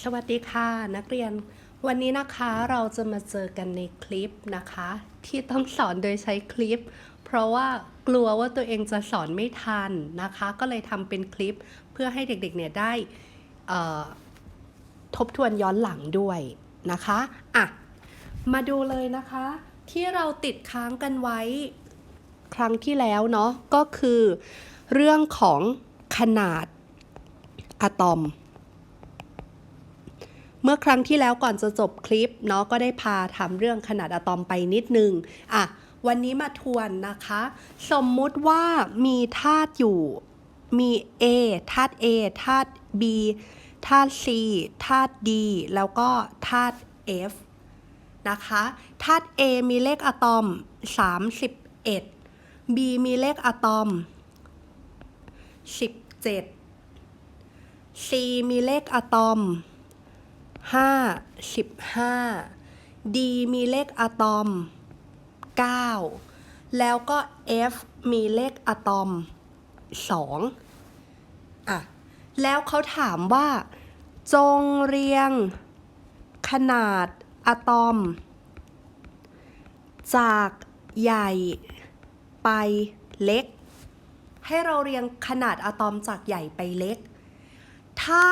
สวัสดีค่ะนักเรียน วันนี้นะคะเราจะมาเจอกันในคลิปนะคะ ที่ต้องสอนโดยใช้คลิป เพราะว่ากลัวว่าตัวเองจะสอนไม่ทันนะคะ ก็เลยทำเป็นคลิปเพื่อให้เด็กๆเนี่ยได้ทบทวนย้อนหลังด้วยนะคะอะมาดูเลยนะคะ ที่เราติดค้างกันไว้ครั้งที่แล้วเนาะก็คือเรื่องของขนาดอะตอม เมื่อครั้งที่แล้วก่อนจะจบคลิปเนาะก็ได้พาทำเรื่องขนาดอะตอมไปนิดนึงอะวันนี้มาทวนนะคะ สมมุติว่ามีธาตุอยู่ มี A ธาตุ A ธาตุ B ธาตุ C ธาตุ D แล้วก็ธาตุ F นะคะธาตุ A มีเลขอะตอม 31 B มีเลขอะตอม 17 C มีเลขอะตอมาสิบห้า D มีเลขอะตอม 9 แล้วก็ F มีเลขอะตอม 2 อะ แล้วเขาถามว่า จงเรียง ขนาดอะตอม จากใหญ่ไปเล็ก ให้เราเรียงขนาดอะตอมจากใหญ่ไปเล็ก ถ้า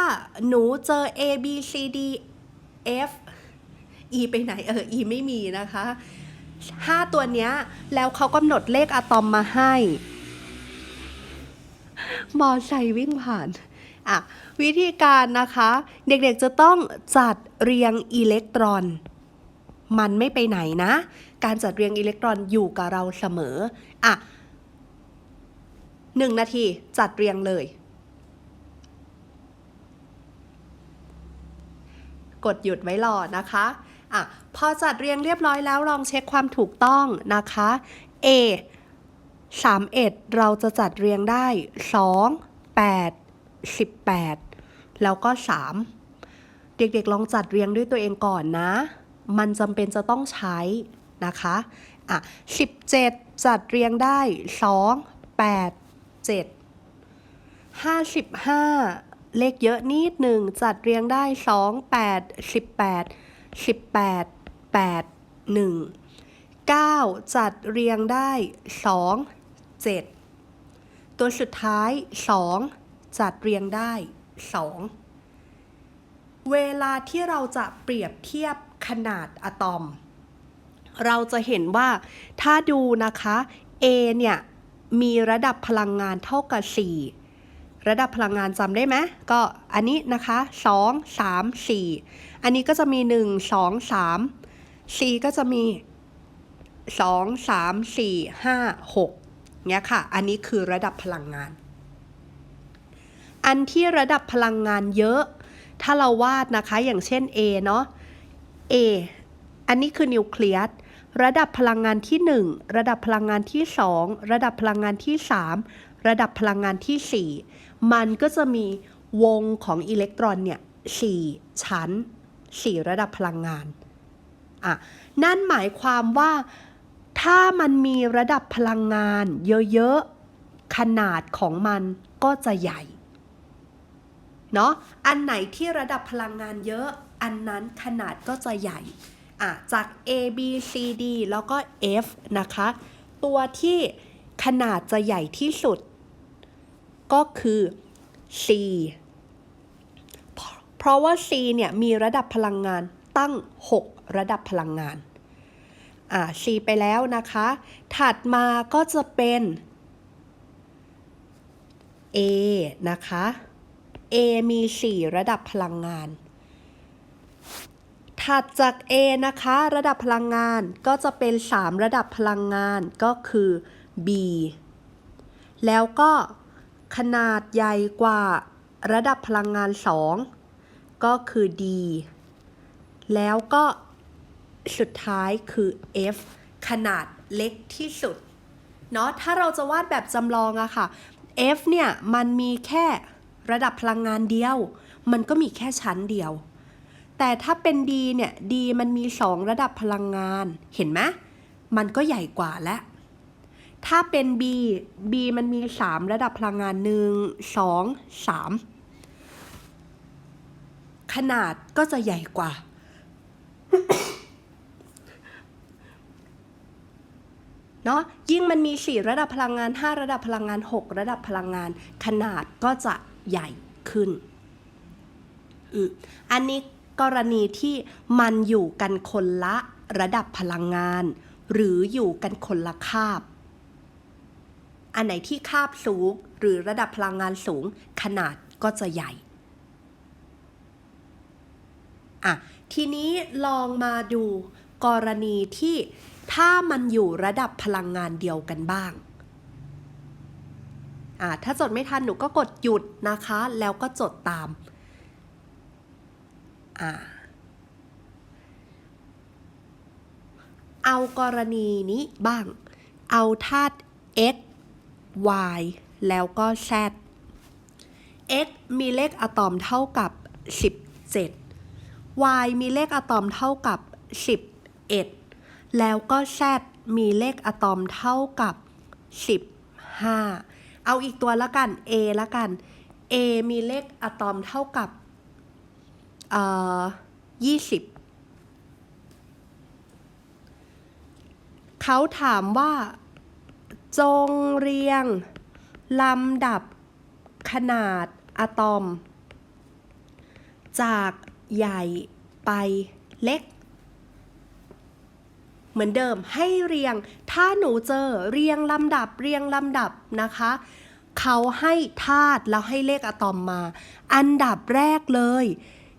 หนูเจอ A B C D F E ไปไหนเออ E ไม่มีนะคะห้าตัวเนี้ย แล้วเขากำหนดเลขอะตอมมาให้ มอไซค์วิ่งผ่าน อะ วิธีการนะคะ เด็กๆจะต้องจัดเรียงอิเล็กตรอน มันไม่ไปไหนนะ การจัดเรียงอิเล็กตรอนอยู่กับเราเสมอ อะหนึ่งนาทีจัดเรียงเลย กดหยุดไว้รอนะคะอะพอจัดเรียงเรียบร้อยแล้วลองเช็คความถูกต้องนะคะ A 3 1 เราจะจัดเรียงได้ 2 8 18 แล้วก็ 3 เด็กๆลองจัดเรียงด้วยตัวเองก่อนนะ มันจำเป็นจะต้องใช้นะคะอะ17 จัดเรียงได้ 2 8 7 55 เลขเยอะนิดหนึ่งจัดเรียงได้2 8 18 18 8 1 9จัดเรียงได้2 7ตัวสุดท้าย2จัดเรียงได้2เวลาที่เราจะเปรียบเทียบขนาดอะตอม เราจะเห็นว่าถ้าดูนะคะ A เนี่ย มีระดับพลังงานเท่ากับ4 ระดับพลังงานจำได้ไหมก็อันนี้นะคะ2 3 4อันนี้ก็จะมี1 2 3 C ก็จะมี2 3 4 5 6เนี่ยค่ะ อันนี้คือระดับพลังงาน อันที่ระดับพลังงานเยอะ ถ้าเราวาดนะคะ อย่างเช่น A เนาะ A อันนี้คือนิวเคลียส ระดับพลังงานที่ 1 ระดับพลังงานที่ 2 ระดับพลังงานที่ 3 ระดับพลังงานที่ 4 มันก็จะมีวงของอิเล็กตรอนเนี่ย4ชั้น 4 ระดับพลังงานอะนั่นหมายความว่าถ้ามันมีระดับพลังงานเยอะๆ ขนาดของมันก็จะใหญ่เนาะอันไหนที่ระดับพลังงานเยอะ อันนั้นขนาดก็จะใหญ่อะจาก A B C D แล้วก็ F นะคะ ตัวที่ขนาดจะใหญ่ที่สุด ก็คือ C เพราะว่า C เนี่ยมีระดับพลังงานตั้ง 6 ระดับพลังงาน อ่า C ไปแล้วนะคะ ถัดมาก็จะเป็น A นะคะ A มี 4 ระดับพลังงาน ถัดจาก A นะคะ ระดับพลังงานก็จะเป็น 3 ระดับพลังงานก็คือ B แล้วก็ ขนาดใหญ่กว่าระดับพลังงาน 2 ก็คือ D แล้วก็สุดท้ายคือ F ขนาดเล็กที่สุด เนาะถ้าเราจะวาดแบบจำลองอะค่ะ F เนี่ย มันมีแค่ระดับพลังงานเดียว มันก็มีแค่ชั้นเดียว แต่ถ้าเป็น D เนี่ย D มันมี 2 ระดับพลังงาน เห็นไหมมันก็ใหญ่กว่าแล้ว ถ้าเป็น B B มันมี 3 ระดับพลังงาน 1 2 3 ขนาดก็จะใหญ่กว่า เนาะยิ่งมันมี 4 ระดับพลังงาน 5 ระดับพลังงาน 6 ระดับพลังงาน ขนาดก็จะใหญ่ขึ้น อันนี้กรณีที่มันอยู่กันคนละระดับพลังงาน หรืออยู่กันคนละคาบ อันไหนที่คาบสูงหรือระดับพลังงานสูงขนาดก็จะใหญ่อะทีนี้ลองมาดูกรณีที่ถ้ามันอยู่ระดับพลังงานเดียวกันบ้างอะถ้าจดไม่ทันหนูก็กดหยุดนะคะ แล้วก็จดตามอะเอากรณีนี้บ้าง เอาธาตุ x y แล้วก็ z x มีเลขอะตอมเท่ากับ 17 y มีเลขอะตอมเท่ากับ 11 แล้วก็ z มีเลขอะตอมเท่ากับ 15 เอาอีกตัวละกัน a ละกัน a มีเลขอะตอมเท่ากับเอ่อ20 เขาถามว่า จงเรียงลำดับขนาดอะตอม จากใหญ่ไปเล็ก เหมือนเดิมให้เรียง ถ้าหนูเจอเรียงลำดับเรียงลำดับนะคะ เขาให้ธาตุแล้วให้เลขอะตอมมา อันดับแรกเลย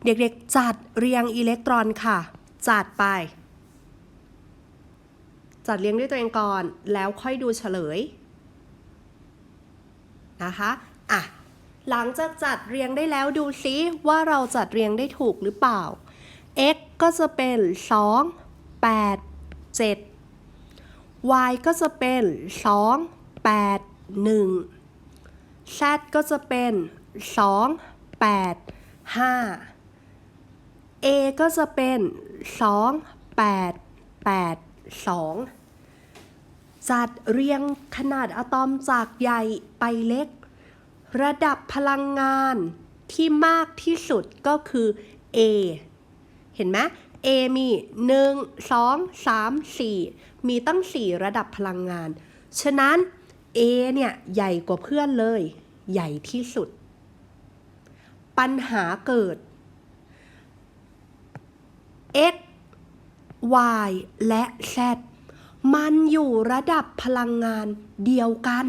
เด็กๆจัดเรียงอิเล็กตรอนค่ะ จัดไป จัดเรียงด้วยตัวเองก่อนแล้วค่อยดูเฉลยนะคะอะหลังจากจัดเรียงได้แล้วดูซิว่าเราจัดเรียงได้ถูกหรือเปล่า x ก็จะเป็น 2 8 7 y ก็จะเป็น 2 8 1 z ก็จะเป็น 2 8 5 a ก็จะเป็น 2 8 8 2 จัดเรียงขนาดอะตอมจากใหญ่ไปเล็ก ระดับพลังงานที่มากที่สุดก็คือ A เห็นไหม A มี 1 2 3 4 มีตั้ง 4 ระดับพลังงาน ฉะนั้น A เนี่ยใหญ่กว่าเพื่อนเลย ใหญ่ที่สุด ปัญหาเกิด x y และ z มันอยู่ระดับพลังงานเดียวกัน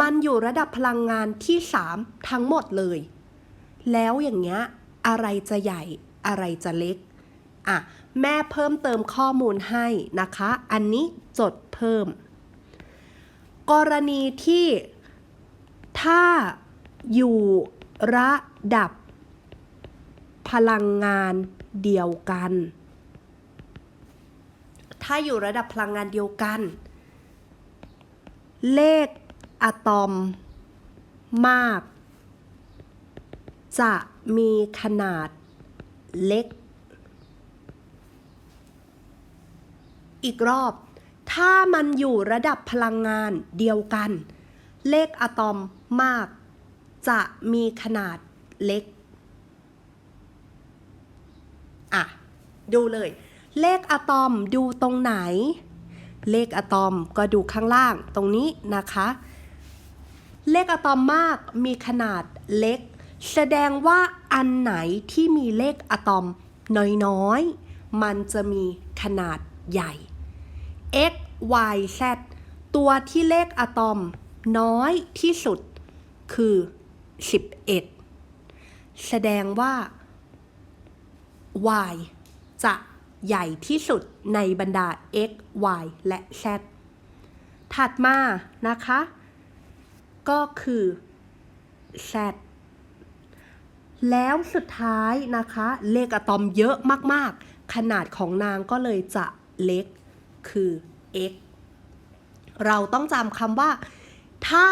มันอยู่ระดับพลังงานที่ 3 ทั้งหมดเลย แล้วอย่างเงี้ยอะไรจะใหญ่อะไรจะเล็ก อะ แม่เพิ่มเติมข้อมูลให้นะคะ อันนี้จดเพิ่ม กรณีที่ถ้าอยู่ระดับพลังงานเดียวกัน ถ้าอยู่ระดับพลังงานเดียวกัน เลขอะตอมมาก จะมีขนาดเล็ก อีกรอบ ถ้ามันอยู่ระดับพลังงานเดียวกัน เลขอะตอมมาก จะมีขนาดเล็ก อะ ดูเลย เลขอะตอมดูตรงไหน เลขอะตอมก็ดูข้างล่างตรงนี้นะคะ เลขอะตอมมากมีขนาดเล็ก แสดงว่าอันไหนที่มีเลขอะตอมน้อยๆ มันจะมีขนาดใหญ่ x y z ตัวที่เลขอะตอมน้อยที่สุดคือ 11 แสดงว่า y จะ ใหญ่ที่สุดในบรรดา x y และ z ถัดมานะคะ ก็คือ z แล้วสุดท้ายนะคะ เลขอะตอมเยอะมากๆ ขนาดของนางก็เลยจะเล็กคือ x เราต้องจำคำว่า ถ้า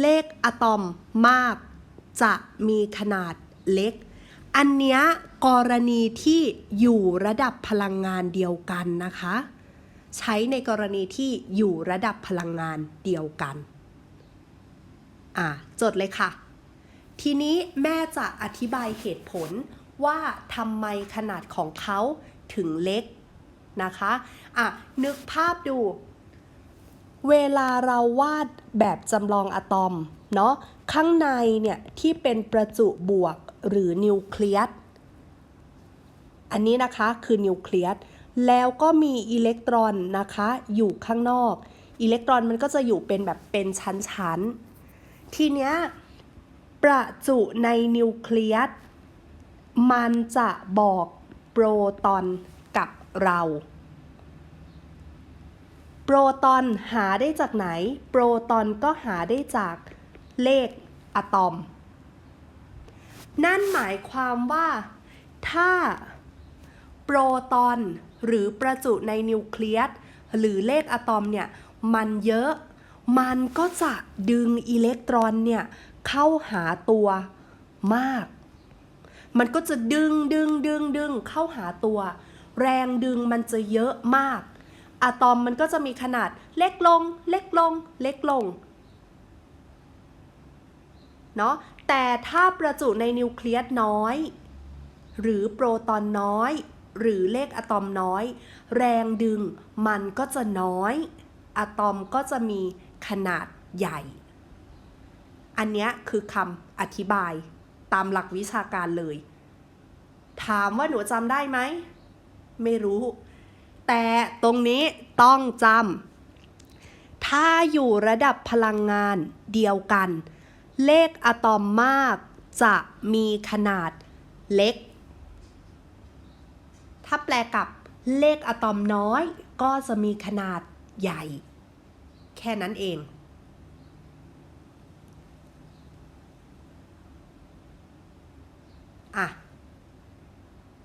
เลขอะตอมมากจะมีขนาดเล็ก อันเนี้ยกรณีที่อยู่ระดับพลังงานเดียวกันนะคะ ใช้ในกรณีที่อยู่ระดับพลังงานเดียวกัน อะจดเลยค่ะ ทีนี้แม่จะอธิบายเหตุผลว่าทำไมขนาดของเขาถึงเล็กนะคะ อะ นึกภาพดู เวลาเราวาดแบบจำลองอะตอม เนาะ ข้างในเนี่ย ที่เป็นประจุบวก หรือนิวเคลียสอันนี้นะคะคือนิวเคลียสแล้วก็มีอิเล็กตรอนนะคะอยู่ข้างนอก อิเล็กตรอนมันก็จะอยู่เป็นแบบเป็นชั้นๆ ทีเนี้ยประจุในนิวเคลียสมันจะบอกโปรตอนกับเรา โปรตอนหาได้จากไหน โปรตอนก็หาได้จากเลขอะตอม นั่นหมายความว่า ถ้า โปรตอนหรือประจุในนิวเคลียสหรือเลขอะตอมเนี่ย มันเยอะ มันก็จะดึงอิเล็กตรอนเนี่ย เข้าหาตัวมาก มันก็จะดึงดึงดึงดึงเข้าหาตัว แรงดึงมันจะเยอะมาก อะตอมมันก็จะมีขนาดเล็กลง เล็กลง เล็กลง เนาะ แต่ถ้าประจุในนิวเคลียสน้อย หรือโปรตอนน้อย หรือเลขอะตอมน้อย แรงดึงมันก็จะน้อย อะตอมก็จะมีขนาดใหญ่ อันนี้คือคำอธิบายตามหลักวิชาการเลย ถามว่าหนูจำได้ไหม ไม่รู้ แต่ตรงนี้ต้องจำถ้าอยู่ระดับพลังงานเดียวกัน เลขอะตอมมากจะมีขนาดเล็ก ถ้าแปลกับเลขอะตอมน้อย ก็จะมีขนาดใหญ่ แค่นั้นเอง อะ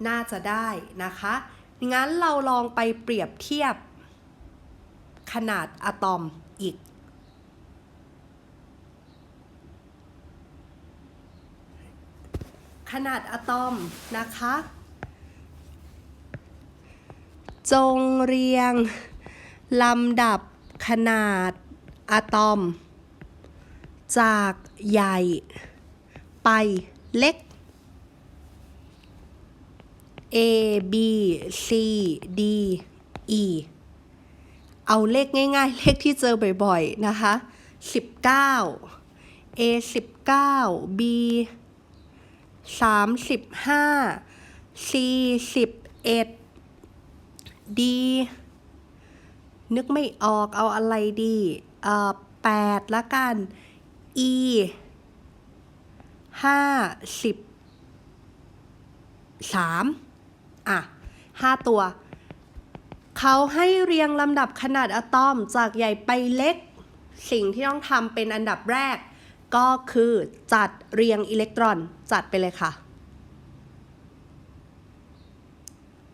น่าจะได้นะคะ งั้นเราลองไปเปรียบเทียบขนาดอะตอมอีก ขนาดอะตอมนะคะ จงเรียงลำดับขนาดอะตอม จากใหญ่ไปเล็ก A B C D E เอาเลขง่าย ๆ เลขที่เจอบ่อย ๆ นะคะ 19 A 19 B 35 C 11 D นึกไม่ออกเอาอะไรดีเอ่อ8ละกัน E 53อะ5ตัว เขาให้เรียงลำดับขนาดอะตอมจากใหญ่ไปเล็ก สิ่งที่ต้องทำเป็นอันดับแรก ก็คือจัดเรียงอิเล็กตรอนจัดไปเลยค่ะ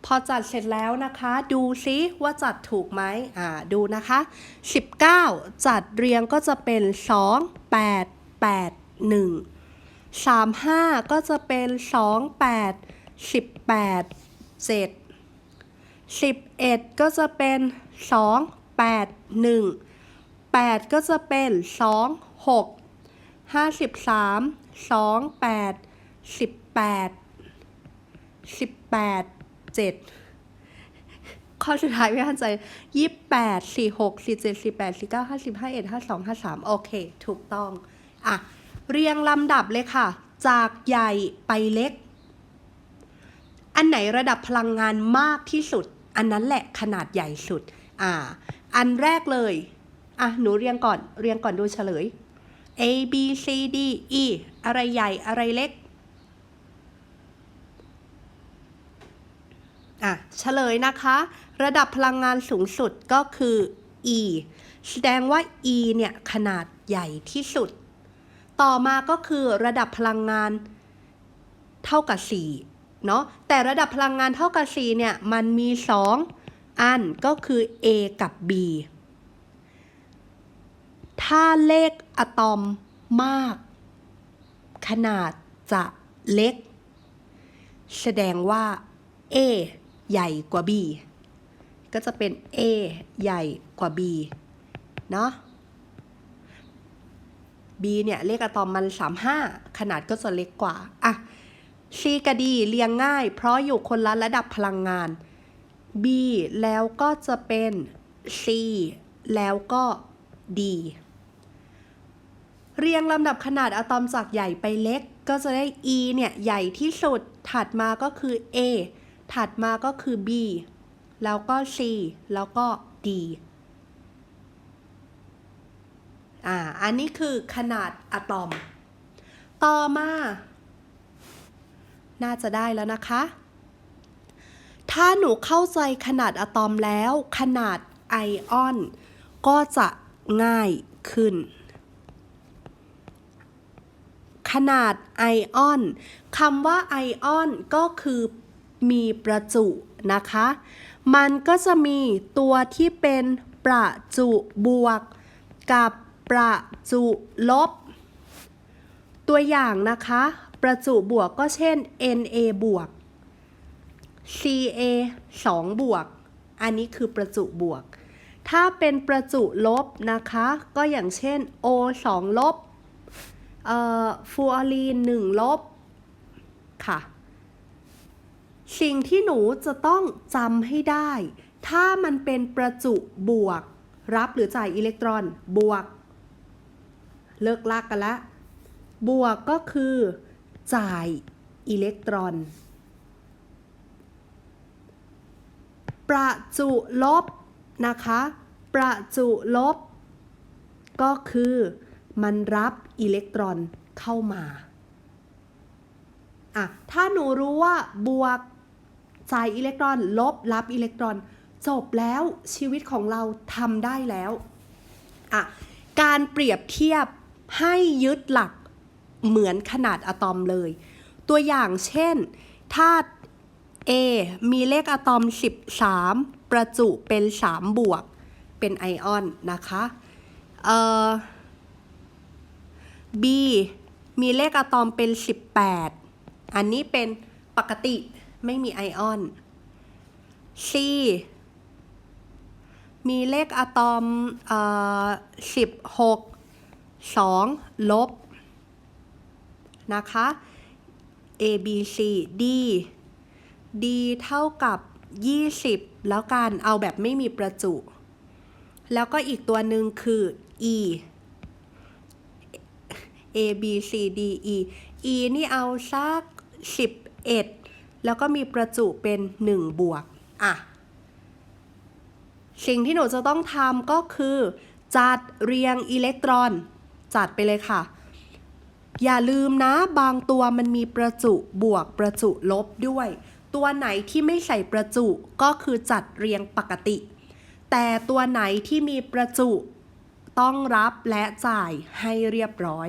พอจัดเสร็จแล้วนะคะ ดูซิว่าจัดถูกไหมอ่าดูนะคะ 19 จัดเรียงก็จะเป็น 2 8 8 1 35 ก็จะเป็น 2 8 18 7 11 ก็จะเป็น 2 8 1 8 ก็จะเป็น 2 6 53 2 8 18 18 7ข้อสุดท้ายไม่ทันใจ28 46 47 48 49 50 51 52 53โอเค ถูกต้อง อะ เรียงลำดับเลยค่ะ จากใหญ่ไปเล็ก อันไหนระดับพลังงานมากที่สุด อันนั้นแหละขนาดใหญ่สุด อ่า อันแรกเลย อะ หนูเรียงก่อน เรียงก่อนดูเฉลย A B C D E อะไรใหญ่อะไรเล็ก อะเฉลยนะคะ ระดับพลังงานสูงสุดก็คือ E แสดงว่า E เนี่ยขนาดใหญ่ที่สุด ต่อมาก็คือระดับพลังงานเท่ากับ 4 เนาะแต่ระดับพลังงานเท่ากับ 4 เนี่ย มันมี 2 อันก็คือ A กับ B ถ้าเลขอะตอมมาก ขนาดจะเล็ก แสดงว่า A ใหญ่กว่า B ก็จะเป็น A ใหญ่กว่า B เนาะ B เนี่ย เลขอะตอมมัน 35 ขนาดก็จะเล็กกว่า อะ C กับ D เรียงง่าย เพราะอยู่คนละระดับพลังงาน B แล้วก็จะเป็น C แล้วก็ D เรียงลำดับขนาดอะตอมจากใหญ่ไปเล็ก ก็จะได้ E เนี่ยใหญ่ที่สุด ถัดมาก็คือ A ถัดมาก็คือ B แล้วก็ C แล้วก็ D อ่า อันนี้คือขนาดอะตอม ต่อมา น่าจะได้แล้วนะคะ ถ้าหนูเข้าใจขนาดอะตอมแล้ว ขนาดไอออน ก็จะง่ายขึ้น ขนาดไอออนคำว่าไอออนก็คือมีประจุนะคะ มันก็จะมีตัวที่เป็นประจุบวก กับประจุลบ ตัวอย่างนะคะ ประจุบวกก็เช่น Na บวก Ca 2 บวก อันนี้คือประจุบวก ถ้าเป็นประจุลบนะคะ ก็อย่างเช่น O 2ลบ ฟูออรีน1ลบค่ะ สิ่งที่หนูจะต้องจำให้ได้ ถ้ามันเป็นประจุบวก รับหรือจ่ายอิเล็กตรอนบวก เลิกลากกันละบวกก็คือ จ่ายอิเล็กตรอน ประจุลบนะคะ ประจุลบ ก็คือ มันรับอิเล็กตรอนเข้ามาอะถ้าหนูรู้ว่าบวกจ่ายอิเล็กตรอน ลบรับอิเล็กตรอน จบแล้วชีวิตของเราทำได้แล้วอะการเปรียบเทียบให้ยึดหลักเหมือนขนาดอะตอมเลย ตัวอย่างเช่นถ้า A มีเลขอะตอม 13 ประจุเป็น 3 บวก เป็นไอออนนะคะ เอ่อ B มีเลขอะตอมเป็น 18 อันนี้เป็นปกติไม่มีไอออน C มีเลขอะตอมเอ่อ16 2ลบ นะคะ A B C D D เท่ากับ 20 แล้วการเอาแบบไม่มีประจุ แล้วก็อีกตัวหนึ่งคือ E A B C D E E นี่เอาสัก 11 แล้วก็มีประจุเป็น 1 บวก อะ สิ่งที่หนูจะต้องทำก็คือ จัดเรียงอิเล็กตรอน จัดไปเลยค่ะ อย่าลืมนะบางตัวมันมีประจุบวกประจุลบด้วย ตัวไหนที่ไม่ใส่ประจุก็คือจัดเรียงปกติ แต่ตัวไหนที่มีประจุต้องรับและจ่ายให้เรียบร้อย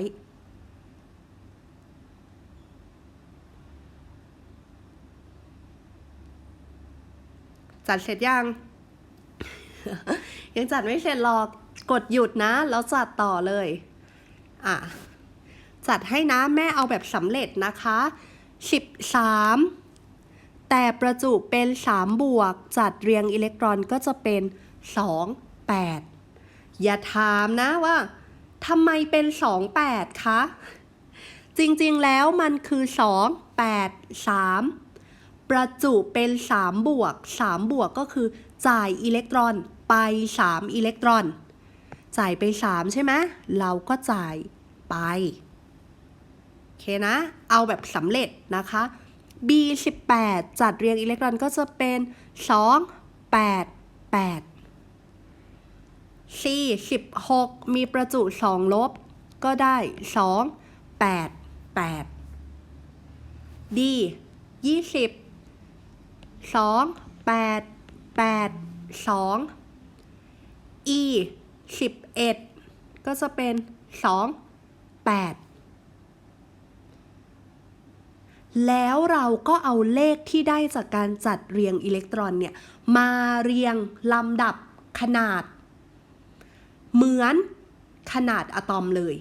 จัดเสร็จยัง ยังจัดไม่เสร็จหรอกกดหยุดนะ แล้วจัดต่อเลย อะ จัดให้นะแม่เอาแบบสำเร็จนะคะ13แต่ประจุเป็น3บวก จัดเรียงอิเล็กตรอนก็จะเป็น2 8อย่าถามนะว่าทำไมเป็น2 8คะ จริงๆแล้วมันคือ2 8 3ป ประจุเป็น 3 บวก 3 บวกก็คือ จ่ายอิเล็กตรอนไป 3 อิเล็กตรอน จ่ายไป 3 ใช่ไหมเราก็จ่ายไปโอเคนะ เอาแบบสำเร็จนะคะ B 18 จัดเรียงอิเล็กตรอนก็จะเป็น 2 8 8 C 16 มีประจุ 2 ลบ ก็ได้ 2 8 8 D 20 2 8 8 2 E 11ก็จะเป็น2 8แล้วเราก็เอาเลขที่ได้จากการจัดเรียงอิเล็กตรอนเนี่ย มาเรียงลำดับขนาด เหมือนขนาดอะตอมเลย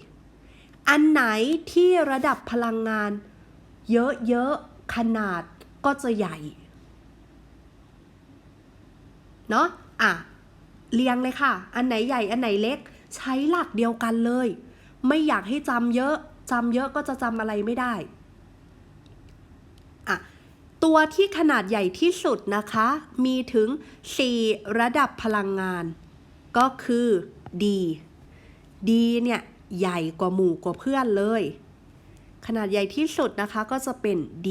อันไหนที่ระดับพลังงาน เยอะๆขนาดก็จะใหญ่ เนาะอะเรียงเลยค่ะ อันไหนใหญ่อันไหนเล็ก ใช้หลักเดียวกันเลย ไม่อยากให้จำเยอะจำเยอะก็จะจำอะไรไม่ได้อะตัวที่ขนาดใหญ่ที่สุดนะคะ มีถึง 4 ระดับพลังงาน ก็คือ D D เนี่ย ใหญ่กว่าหมู่กว่าเพื่อนเลย ขนาดใหญ่ที่สุดนะคะก็จะเป็น D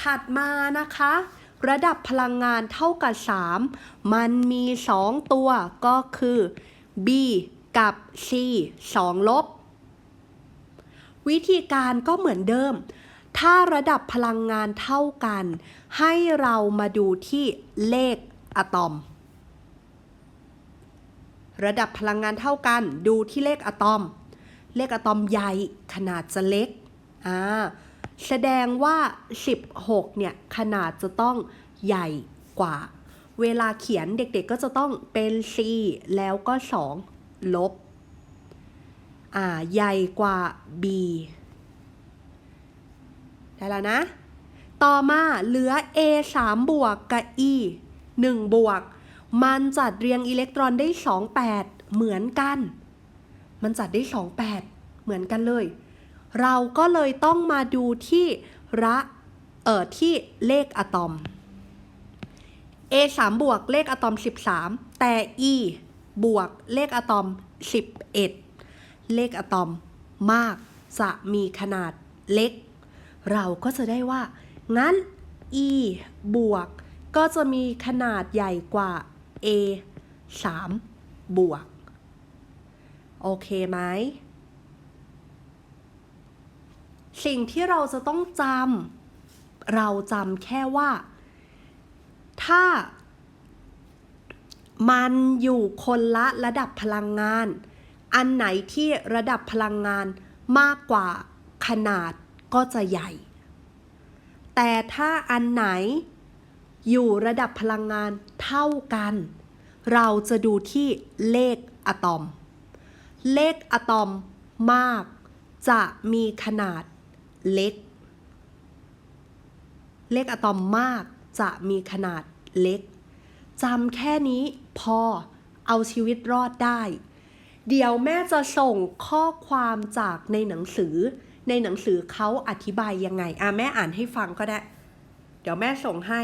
ถัดมานะคะ ระดับพลังงานเท่ากับ 3 มันมี 2 ตัวก็คือ B กับ C 2 ลบ วิธีการก็เหมือนเดิม ถ้าระดับพลังงานเท่ากัน ให้เรามาดูที่เลขอะตอม ระดับพลังงานเท่ากัน ดูที่เลขอะตอม เลขอะตอมใหญ่ขนาดจะเล็ก อ่า แสดงว่า 16 เนี่ย ขนาดจะต้องใหญ่กว่า เวลาเขียนเด็กๆก็จะต้องเป็น C แล้วก็ 2 ลบ อ่า ใหญ่กว่า B ได้แล้วนะ ต่อมาเหลือ A 3บวกกับ E 1 บวก มันจัดเรียงอิเล็กตรอนได้ 2 8 เหมือนกัน มันจัดได้ 2 8 เหมือนกันเลย เราก็เลยต้องมาดูที่ระเอ่อที่เลขอะตอม A 3บวกเลขอะตอม 13 แต่ E บวกเลขอะตอม 11 เลขอะตอมมากจะมีขนาดเล็ก เราก็จะได้ว่า งั้น E บวกก็จะมีขนาดใหญ่กว่า A 3บวก โอเคไหม สิ่งที่เราจะต้องจำเราจำแค่ว่า ถ้า มันอยู่คนละระดับพลังงาน อันไหนที่ระดับพลังงานมากกว่าขนาดก็จะใหญ่ แต่ถ้าอันไหนอยู่ระดับพลังงานเท่ากัน เราจะดูที่เลขอะตอม เลขอะตอมมากจะมีขนาด เล็ก เลขอะตอมมากจะมีขนาดเล็กจำแค่นี้พอเอาชีวิตรอดได้ เดี๋ยวแม่จะส่งข้อความจากในหนังสือ ในหนังสือเขาอธิบายยังไง อะแม่อ่านให้ฟังก็ได้ เดี๋ยวแม่ส่งให้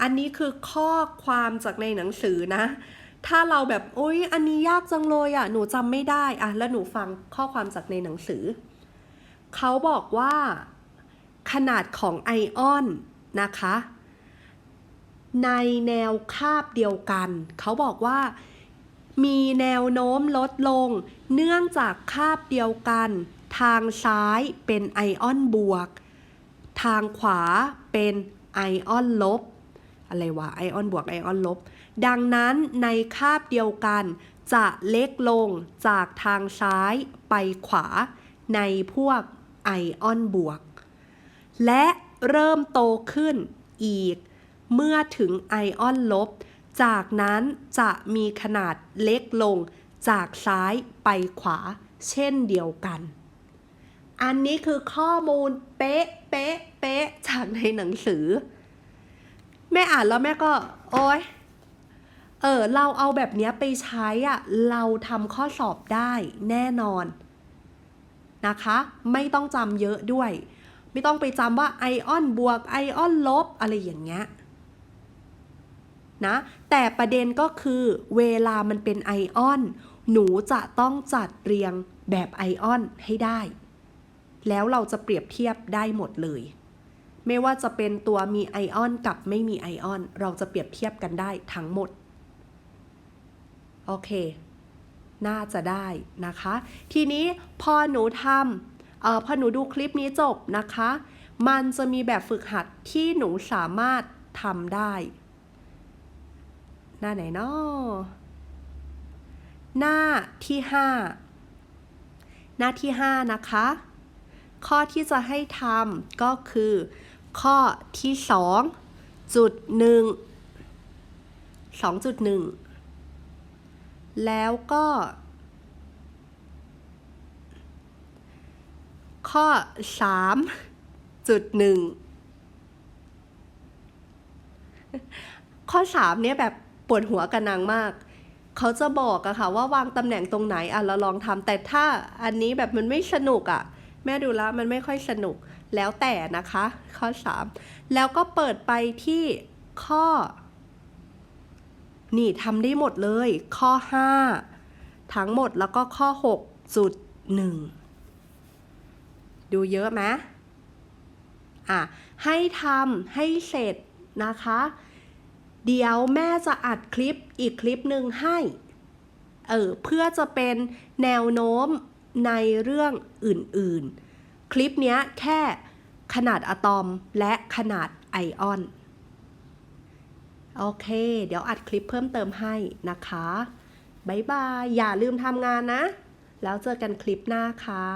อันนี้คือข้อความจากในหนังสือนะ ถ้าเราแบบโอ๊ยอันนี้ยากจังเลยอะ หนูจำไม่ได้อะแล้วหนูฟังข้อความจากในหนังสือ เขาบอกว่าขนาดของไอออนนะคะ ในแนวคาบเดียวกัน เขาบอกว่ามีแนวโน้มลดลง เนื่องจากคาบเดียวกัน ทางซ้ายเป็นไอออนบวก ทางขวาเป็นไอออนลบ อะไรวะไอออนบวกไอออนลบ ดังนั้นในคาบเดียวกัน จะเล็กลงจากทางซ้ายไปขวา ในพวก ไอออนบวก และเริ่มโตขึ้นอีก เมื่อถึงไอออนลบ จากนั้นจะมีขนาดเล็กลงจากซ้ายไปขวาเช่นเดียวกัน อันนี้คือข้อมูลเป๊ะเป๊ะเป๊ะจากในหนังสือ แม่อ่านแล้วแม่ก็ โอ๊ย เออ เราเอาแบบนี้ไปใช้อะเราทำข้อสอบได้แน่นอน นะคะ ไม่ต้องจำเยอะด้วย ไม่ต้องไปจำว่าไอออนบวกไอออนลบอะไรอย่างเงี้ยนะแต่ประเด็นก็คือเวลามันเป็นไอออน หนูจะต้องจัดเรียงแบบไอออนให้ได้ แล้วเราจะเปรียบเทียบได้หมดเลย ไม่ว่าจะเป็นตัวมีไอออนกับไม่มีไอออน เราจะเปรียบเทียบกันได้ทั้งหมด โอเค น่าจะได้นะคะ ทีนี้พอหนูทำออพอหนูดูคลิปนี้จบนะคะ มันจะมีแบบฝึกหัดที่หนูสามารถทำได้ หน้าไหนเนาะหน้าที่ 5 หน้าที่ 5 นะคะ ข้อที่จะให้ทำก็คือ ข้อที่2จุดหนึ่ง2.1 แล้วก็ ข้อ 3.1 ข้อ 3 เนี่ยแบบปวดหัวกันนางมากเขาจะบอกอะค่ะว่าวางตำแหน่งตรงไหนอะเราลองทำแต่ถ้าอันนี้แบบมันไม่สนุกอะแม่ดูแล้วมันไม่ค่อยสนุกแล้วแต่นะคะ ข้อ 3 แล้วก็เปิดไปที่ข้อ นี่ทำได้หมดเลย ข้อ 5 ทั้งหมดแล้วก็ข้อ6.1ดูเยอะไหมอะ ให้ทำให้เสร็จนะคะ เดี๋ยวแม่จะอัดคลิปอีกคลิปหนึ่งให้ เออ เพื่อจะเป็นแนวโน้มในเรื่องอื่น ๆ คลิปเนี้ยแค่ขนาดอะตอมและขนาดไอออน โอเค เดี๋ยวอัดคลิปเพิ่มเติมให้นะคะบ๊ายบาย อย่าลืมทำงานนะ แล้วเจอกันคลิปหน้าค่ะ